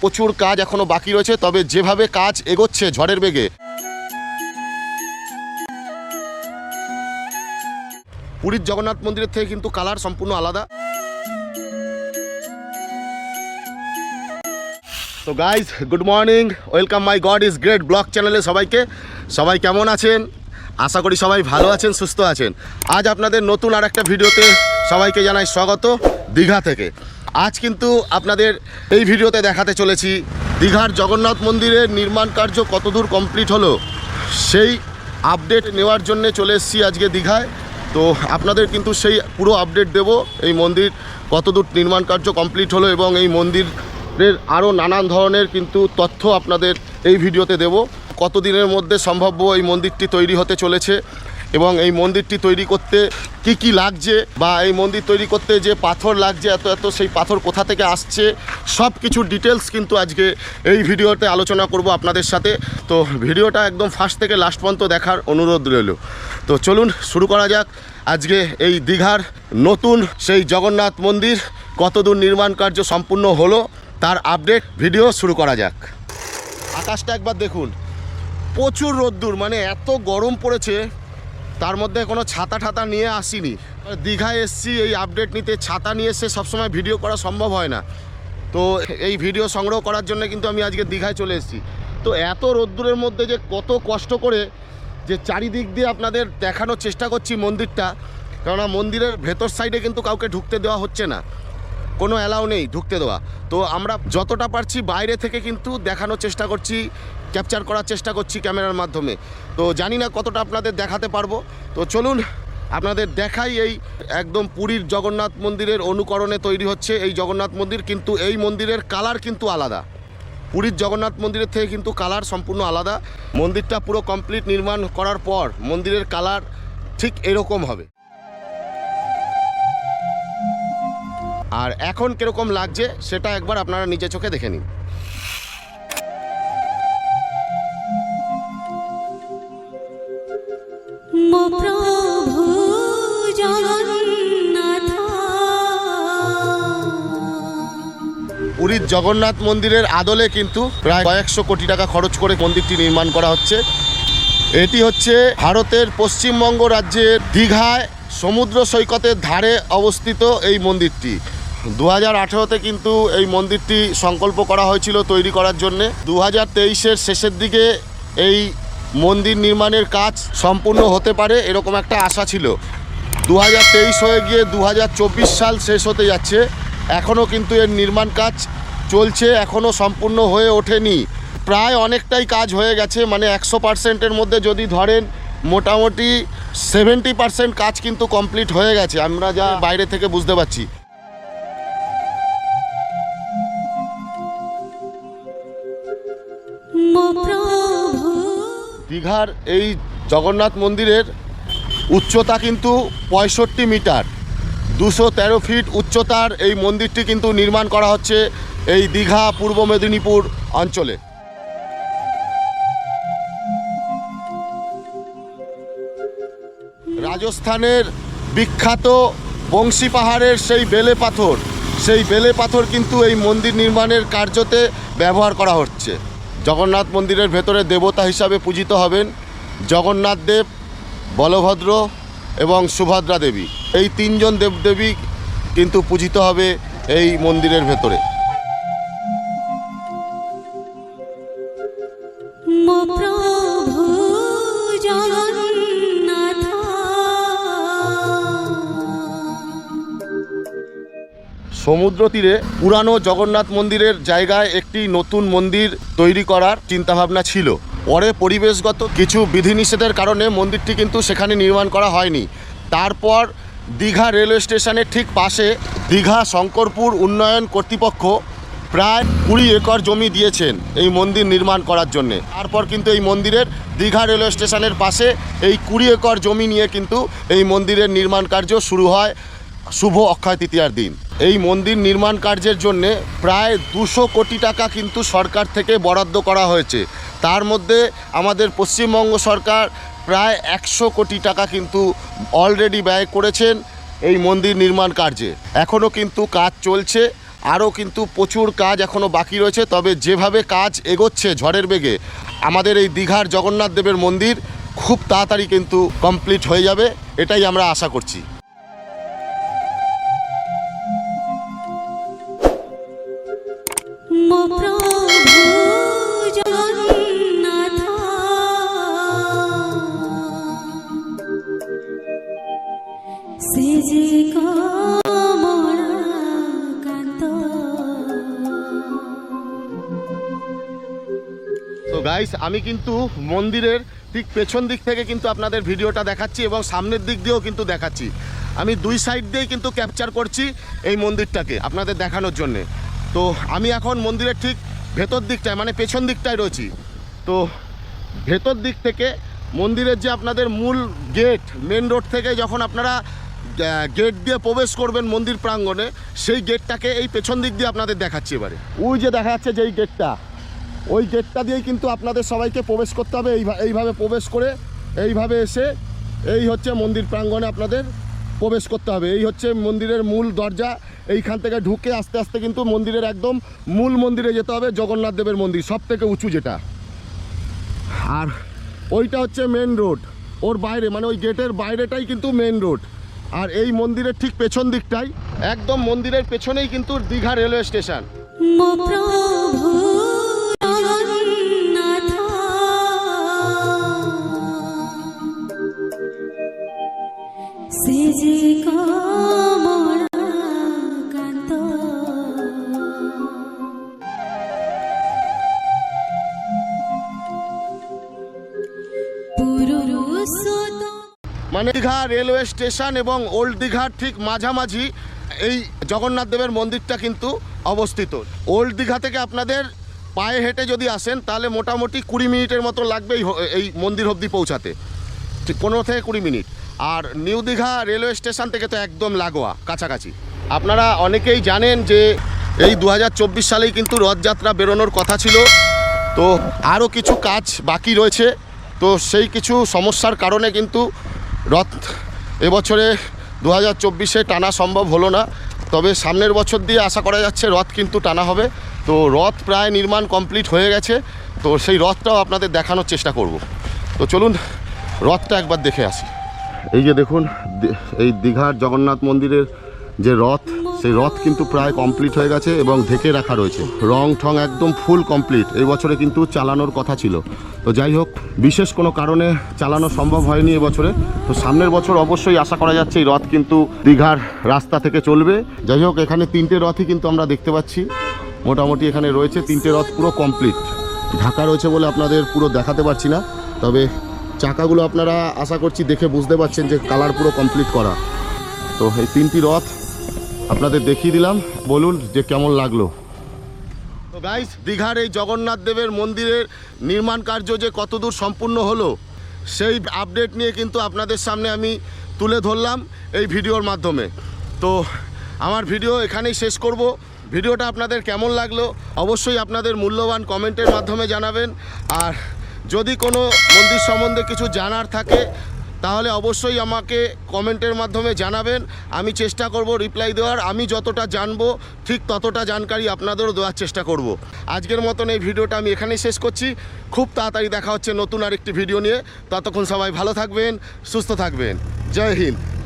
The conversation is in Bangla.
প্রচুর কাজ এখনও বাকি রয়েছে, তবে যেভাবে কাজ এগোচ্ছে ঝড়ের বেগে। পুরীর জগন্নাথ মন্দিরের থেকে কিন্তু কালার সম্পূর্ণ আলাদা। তো guys good morning welcome my god is great blog চ্যানেলে সবাইকে। সবাই কেমন আছেন? আশা করি সবাই ভালো আছেন, সুস্থ আছেন। আজ আপনাদের নতুন আর একটা ভিডিওতে সবাইকে জানাই স্বাগত, দীঘা থেকে। আজ কিন্তু আপনাদের এই ভিডিওতে দেখাতে চলেছি, দীঘার জগন্নাথ মন্দিরের নির্মাণ কার্য কতদূর কমপ্লিট হলো, সেই আপডেট নেওয়ার জন্য চলে এসেছি আজকে দীঘায়। তো আপনাদের কিন্তু সেই পুরো আপডেট দেব, এই মন্দির কতদূর নির্মাণ কার্য কমপ্লিট হলো এবং এই মন্দিরের আরও নানান ধরনের কিন্তু তথ্য আপনাদের এই ভিডিওতে দেব। কতদিনের মধ্যে সম্ভাব্য এই মন্দিরটি তৈরি হতে চলেছে এবং এই মন্দিরটি তৈরি করতে কি কি লাগছে বা এই মন্দির তৈরি করতে যে পাথর লাগছে, এত এত সেই পাথর কোথা থেকে আসছে সব কিছু ডিটেলস কিন্তু আজকে এই ভিডিওতে আলোচনা করব আপনাদের সাথে। তো ভিডিওটা একদম ফার্স্ট থেকে লাস্ট পর্যন্ত দেখার অনুরোধ রইল। তো চলুন শুরু করা যাক। আজকে এই দীঘার নতুন সেই জগন্নাথ মন্দির কতদূর নির্মাণ কার্য সম্পূর্ণ হলো, তার আপডেট ভিডিও শুরু করা যাক। আকাশটা একবার দেখুন। প্রচুর রোদ্দুর মানে এত গরম পড়েছে তার মধ্যে কোনো ছাতা ঠাতা নিয়ে আসিনি। দীঘায় এসছি, এই আপডেট নিতে, ছাতা নিয়ে এসে সবসময় ভিডিও করা সম্ভব হয় না। তো এই ভিডিও সংগ্রহ করার জন্য কিন্তু আমি আজকে দীঘায় চলে এসেছি। তো এত রোদ্দুরের মধ্যে যে কত কষ্ট করে যে চারিদিক দিয়ে আপনাদের দেখানোর চেষ্টা করছি মন্দিরটা, কেননা মন্দিরের ভেতর সাইডে কিন্তু কাউকে ঢুকতে দেওয়া হচ্ছে না। কোনো অ্যালাউ নেই ঢুকতে দেওয়া। তো আমরা যতটা পারছি বাইরে থেকে কিন্তু দেখানোর চেষ্টা করছি, ক্যাপচার করার চেষ্টা করছি ক্যামেরার মাধ্যমে। তো জানি না কতটা আপনাদের দেখাতে পারব। তো চলুন, আপনাদের দেখাই এই একদম পুরীর জগন্নাথ মন্দিরের অনুকরণে তৈরি হচ্ছে এই জগন্নাথ মন্দির, কিন্তু এই মন্দিরের কালার কিন্তু আলাদা। পুরীর জগন্নাথ মন্দিরের থেকে কিন্তু কালার সম্পূর্ণ আলাদা। মন্দিরটা পুরো কমপ্লিট নির্মাণ করার পর মন্দিরের কালার ঠিক এরকম হবে। আর এখন কীরকম লাগছে সেটা একবার আপনারা নিজে চোখে দেখে নিন। পুরীর জগন্নাথ মন্দিরের আদলে কিন্তু প্রায় কয়েকশো কোটি টাকা খরচ করে মন্দিরটি নির্মাণ করা হচ্ছে। এটি হচ্ছে ভারতের পশ্চিমবঙ্গ রাজ্যের দীঘায় সমুদ্র সৈকতের ধারে অবস্থিত এই মন্দিরটি। দু হাজার আঠেরোতে কিন্তু এই মন্দিরটি সংকল্প করা হয়েছিল তৈরি করার জন্যে। দু হাজার তেইশের শেষের দিকে এই মন্দির নির্মাণের কাজ সম্পূর্ণ হতে পারে এরকম একটা আশা ছিল। দু হাজার তেইশ হয়ে গিয়ে দু হাজার চব্বিশ সাল শেষ হতে যাচ্ছে। এখনও কিন্তু এর নির্মাণ কাজ চলছে, এখনও সম্পূর্ণ হয়ে ওঠেনি। প্রায় অনেকটাই কাজ হয়ে গেছে মানে একশো পার্সেন্টের মধ্যে যদি ধরেন, মোটামুটি সেভেন্টি পার্সেন্ট কাজ কিন্তু কমপ্লিট হয়ে গেছে। আমরা যা বাইরে থেকে বুঝতে পারছি। দীঘার এই জগন্নাথ মন্দিরের উচ্চতা কিন্তু পঁয়ষট্টি মিটার। দুশো তেরো ফিট উচ্চতার এই মন্দিরটি কিন্তু নির্মাণ করা হচ্ছে এই দীঘা পূর্ব মেদিনীপুর অঞ্চলে। রাজস্থানের বিখ্যাত বংশী পাহাড়ের সেই বেলে পাথর, সেই বেলে পাথর কিন্তু এই মন্দির নির্মাণের কার্যতে ব্যবহার করা হচ্ছে। জগন্নাথ মন্দিরের ভেতরে দেবতা হিসাবে পূজিত হবেন জগন্নাথ দেব, বলভদ্র এবং সুভদ্রা দেবী। এই তিনজন দেবদেবী কিন্তু পূজিত হবে এই মন্দিরের ভেতরে। সমুদ্র তীরে পুরানো জগন্নাথ মন্দিরের জায়গায় একটি নতুন মন্দির তৈরি করার চিন্তাভাবনা ছিল। পরে পরিবেশগত কিছু বিধিনিষেধের কারণে মন্দিরটি কিন্তু সেখানে নির্মাণ করা হয়নি। তারপর দীঘা রেলওয়ে স্টেশনের ঠিক পাশে দীঘা শঙ্করপুর উন্নয়ন কর্তৃপক্ষ প্রায় কুড়ি একর জমি দিয়েছেন এই মন্দির নির্মাণ করার জন্যে। তারপর কিন্তু এই মন্দিরের দীঘা রেলওয়ে স্টেশনের পাশে এই কুড়ি একর জমি নিয়ে কিন্তু এই মন্দিরের নির্মাণ কার্য শুরু হয় শুভ অক্ষয় তৃতীয়ার দিন। এই মন্দির নির্মাণ কার্যের জন্য প্রায় দুশো কোটি টাকা কিন্তু সরকার থেকে বরাদ্দ করা হয়েছে। তার মধ্যে আমাদের পশ্চিমবঙ্গ সরকার প্রায় একশো কোটি টাকা কিন্তু অলরেডি ব্যয় করেছেন এই মন্দির নির্মাণ কার্যে। এখনও কিন্তু কাজ চলছে, আরও কিন্তু প্রচুর কাজ এখনও বাকি রয়েছে, তবে যেভাবে কাজ এগোচ্ছে ঝড়ের বেগে, আমাদের এই দীঘার জগন্নাথ দেবের মন্দির খুব তাড়াতাড়ি কিন্তু কমপ্লিট হয়ে যাবে, এটাই আমরা আশা করছি। গাইস আমি কিন্তু মন্দিরের ঠিক পেছন দিক থেকে কিন্তু আপনাদের ভিডিওটা দেখাচ্ছি এবং সামনের দিক দিয়েও কিন্তু দেখাচ্ছি। আমি দুই সাইড দিয়েই কিন্তু ক্যাপচার করছি এই মন্দিরটাকে আপনাদের দেখানোর জন্যে। তো আমি এখন মন্দিরের ঠিক ভেতর দিকটায় মানে পেছন দিকটায় রয়েছি। তো ভেতর দিক থেকে মন্দিরের যে আপনাদের মূল গেট মেন রোড থেকে যখন আপনারা গেট দিয়ে প্রবেশ করবেন মন্দির প্রাঙ্গণে, সেই গেটটাকে এই পেছন দিক দিয়ে আপনাদের দেখাচ্ছি এবারে। ওই যে দেখা যাচ্ছে যেই গেটটা ওই গেটটা দিয়েই কিন্তু আপনাদের সবাইকে প্রবেশ করতে হবে। এইভা- এইভাবে প্রবেশ করে এইভাবে এসে এই হচ্ছে মন্দির প্রাঙ্গণে আপনাদের প্রবেশ করতে হবে। এই হচ্ছে মন্দিরের মূল দরজা। এইখান থেকে ঢুকে আস্তে আস্তে কিন্তু মন্দিরের একদম মূল মন্দিরে যেতে হবে, জগন্নাথ দেবের মন্দির সব থেকে উঁচু যেটা। আর ওইটা হচ্ছে মেন রোড ওর বাইরে মানে ওই গেটের বাইরেটাই কিন্তু মেন রোড আর এই মন্দিরের ঠিক পেছন দিকটাই, একদম মন্দিরের পেছনেই কিন্তু দীঘা রেলওয়ে স্টেশন। মানে দীঘা রেলওয়ে স্টেশন এবং ওল্ড দীঘার ঠিক মাঝামাঝি এই জগন্নাথ দেবের মন্দিরটা কিন্তু অবস্থিত। ওল্ড দীঘা থেকে আপনাদের পায়ে হেঁটে যদি আসেন, তাহলে মোটামুটি কুড়ি মিনিটের মতো লাগবে এই এই মন্দির অবধি পৌঁছাতে। ঠিক পনেরো থেকে কুড়ি মিনিট। আর নিউ দীঘা রেলওয়ে স্টেশন থেকে তো একদম লাগোয়া, কাছাকাছি। আপনারা অনেকেই জানেন যে এই দু হাজার চব্বিশ সালেই কিন্তু রথযাত্রা বেরোনোর কথা ছিল। তো আরও কিছু কাজ বাকি রয়েছে। তো সেই কিছু সমস্যার কারণে কিন্তু রথ এবছরে দু হাজার চব্বিশে টানা সম্ভব হলো না। তবে সামনের বছর দিয়ে আশা করা যাচ্ছে রথ কিন্তু টানা হবে। তো রথ প্রায় নির্মাণ কমপ্লিট হয়ে গেছে। তো সেই রথটাও আপনাদের দেখানোর চেষ্টা করব। তো চলুন রথটা একবার দেখে আসি। এই যে দেখুন এই দীঘার জগন্নাথ মন্দিরের যে রথ, সেই রথ কিন্তু প্রায় কমপ্লিট হয়ে গেছে এবং ঢেকে রাখা রয়েছে। রং ঠং একদম ফুল কমপ্লিট এই বছরে কিন্তু চালানোর কথা ছিল। তো যাই হোক, বিশেষ কোনো কারণে চালানো সম্ভব হয়নি এবছরে তো সামনের বছর অবশ্যই আশা করা যাচ্ছে এই রথ কিন্তু দীঘার রাস্তা থেকে চলবে। যাই হোক, এখানে তিনটে রথই কিন্তু আমরা দেখতে পাচ্ছি। মোটামুটি এখানে রয়েছে তিনটে রথ পুরো কমপ্লিট ঢাকা রয়েছে বলে আপনাদের পুরো দেখাতে পারছি না। তবে চাকাগুলো আপনারা আশা করছি দেখে বুঝতে পারছেন যে কালার পুরো কমপ্লিট করা। তো এই তিনটি রথ আপনাদের দেখিয়ে দিলাম। বলুন যে কেমন লাগল। তো গাইস দীঘার এই জগন্নাথ দেবের মন্দিরের নির্মাণ কার্য যে কতদূর সম্পূর্ণ হলো, সেই আপডেট নিয়ে কিন্তু আপনাদের সামনে আমি তুলে ধরলাম এই ভিডিওর মাধ্যমে। তো আমার ভিডিও এখানেই শেষ করব। ভিডিওটা আপনাদের কেমন লাগল, অবশ্যই আপনাদের মূল্যবান কমেন্টের মাধ্যমে জানাবেন। আর যদি কোনো মন্দির সম্বন্ধে কিছু জানার থাকে, তাহলে অবশ্যই আমাকে কমেন্টের মাধ্যমে জানাবেন। আমি চেষ্টা করব রিপ্লাই দেওয়ার। আমি যতটা জানব, ঠিক ততটা জানকারি আপনাদেরও দেওয়ার চেষ্টা করব। আজকের মতন এই ভিডিওটা আমি এখানেই শেষ করছি। খুব তাড়াতাড়ি দেখা হচ্ছে নতুন আরেকটি ভিডিও নিয়ে। ততক্ষণ সবাই ভালো থাকবেন, সুস্থ থাকবেন। জয় হিন্দ।